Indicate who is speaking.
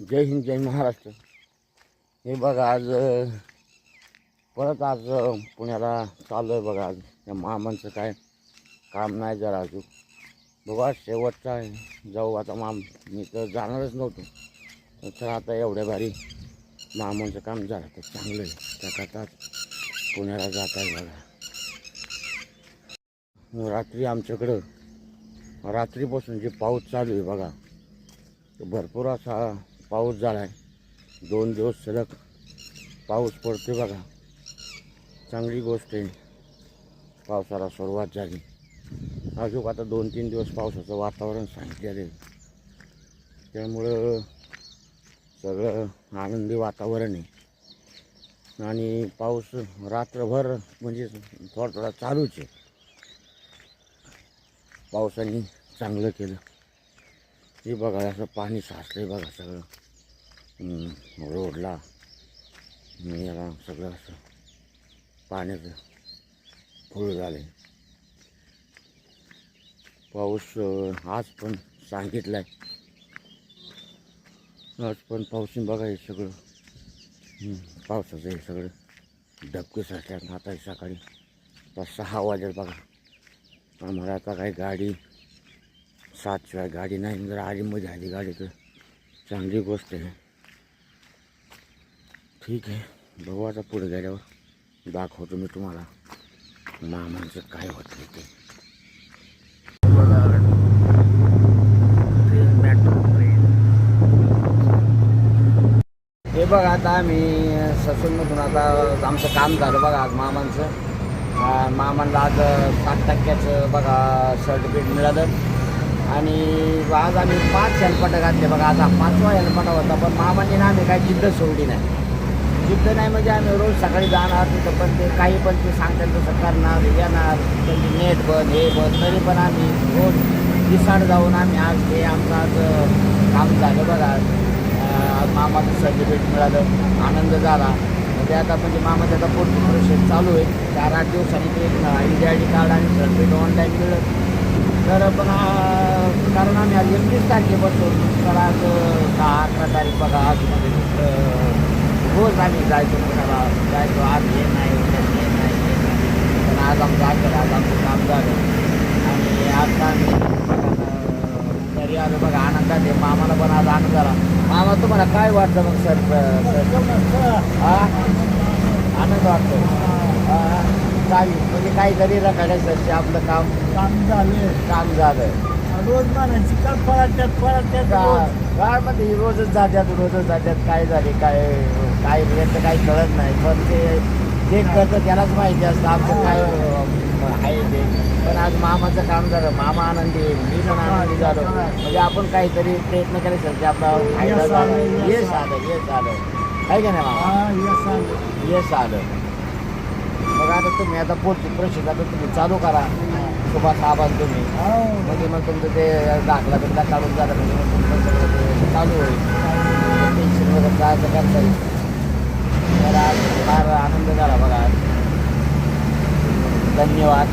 Speaker 1: जय हिंद जय महाराष्ट्र. हे बघा आज परत आज पुण्याला चालू आहे बघा आज. या मामांचं काय काम नाही जरा अजून. बघा शेवटचा आहे. जाऊ आता माम मी तर जाणारच नव्हतो. तर आता एवढ्या भारी मामांचं काम झालं तर चांगलं आहे. त्याकरता पुण्याला जात आहे बघा. रात्री आमच्याकडं रात्रीपासून जे पाऊस चालू आहे बघा भरपूर असा पाऊस झाला आहे दोन दिवस सलग पाऊस पडते बघा. चांगली गोष्ट आहे. पावसाला सुरुवात झाली. अजून आता दोन तीन दिवस पावसाचं वातावरण सांगितलेलं आहे. त्यामुळं सगळं आनंदी वातावरण आहे. आणि पाऊस रात्रभर म्हणजे थोडा थोडा चालूच आहे. पावसाने चांगलं केलं. हे बघा असं पाणी साचलं आहे बघा सगळं. रोडला मी याला सगळं असं पाण्याचं फुल झालं. पाऊस आज पण सांगितला आहे आज पण पाऊस बघा हे सगळं. पावसाचं हे सगळं डबके साचल्यात आता सकाळी. पाच सहा वाजेल बघा. आम्हाला आता काही गाडी सातशिवाय गाडी नाही जर आलीमध्ये आली गाडी तर चांगली गोष्ट आहे. ठीक आहे. बघू आता पुढे गेल्यावर दाखवतो मी तुम्हाला मामांचं काय होतं ते. हे बघा आता आम्ही ससूनमधून आता आमचं काम झालं बघा आज मामांचं. मामांना आज सात टक्क्याचं बघा सर्टिफिकेट मिळालं. आणि आज आम्ही पाच हेल्पटं घातले बघा. आता पाचवा हेल्पटा होता पण मामांनी ना आम्ही काही जिद्द सोडली नाही. युद्ध नाही म्हणजे आम्ही रोज सकाळी जाणार तिथं पण ते काही पण ते सांगतात तसं करणार येणार त्यांची नेट बंद हे बंद. तरी पण आम्ही रोज दिसाड जाऊन आम्ही आज हे आमचं आज काम झालं बघा. आज मामाचं सर्टिफिकेट मिळालं आनंद झाला. म्हणजे आता म्हणजे मामाचं आता पुढची प्रोसेस चालू आहे. चार आठ दिवसांनी ते इंडिया आय डी कार्ड आणि सर्टिफिकेट ऑनलाईन मिळत तर पण कारण आम्ही आज एकवीस तारखेपासून तर आज दहा अकरा तारीख बघा आज म्हणजे रोज आम्ही जायचो पुण्याला जायचो आज हे नाही उद्या हे नाही हे नाही. पण आज आमचं आखेर आज आमचं काम झालं. आणि आता आम्ही घरी आलो बघा आनंदात आहे. मामाला पण आज आनंद झाला. मामा तुम्हाला काय वाटतं मग सर हा? आनंद वाटतो चालेल. म्हणजे काहीतरी रखाड्यासाठी आपलं काम
Speaker 2: काम झाले
Speaker 1: काम झालं
Speaker 2: रोज म्हणायची का पळत्यात पळत्यात रोज.
Speaker 1: गावामध्ये रोजच जात्यात रोजच जात्यात. काय झाले काय काय याचं काही कळत नाही. पण ते जे करतं त्यालाच माहिती असतं आमचं काय अं, आहे ते. पण आज मामाचं काम झालं. मामा आनंदी आहे, मी पण आनंदी झालो. म्हणजे आपण काहीतरी प्रयत्न करायचं आपला फायदा
Speaker 2: यश
Speaker 1: झाला.
Speaker 2: यश
Speaker 1: आलं. यश आलं. आहे का नाही मामा?
Speaker 2: हा, यश आलं.
Speaker 1: यश आलं. मग आता तुम्ही आता प्रोसेस आता तुम्ही चालू करा. सुभाष आबाद तुम्ही.
Speaker 2: हो.
Speaker 1: म्हणजे मग तुमचं ते दाखला बिकला काढून जाता म्हणजे मग तुमचं सगळं ते चालू होईल. टेन्शन वगैरे जायचं करता येईल तर आज फार आनंद झाला बघा. धन्यवाद.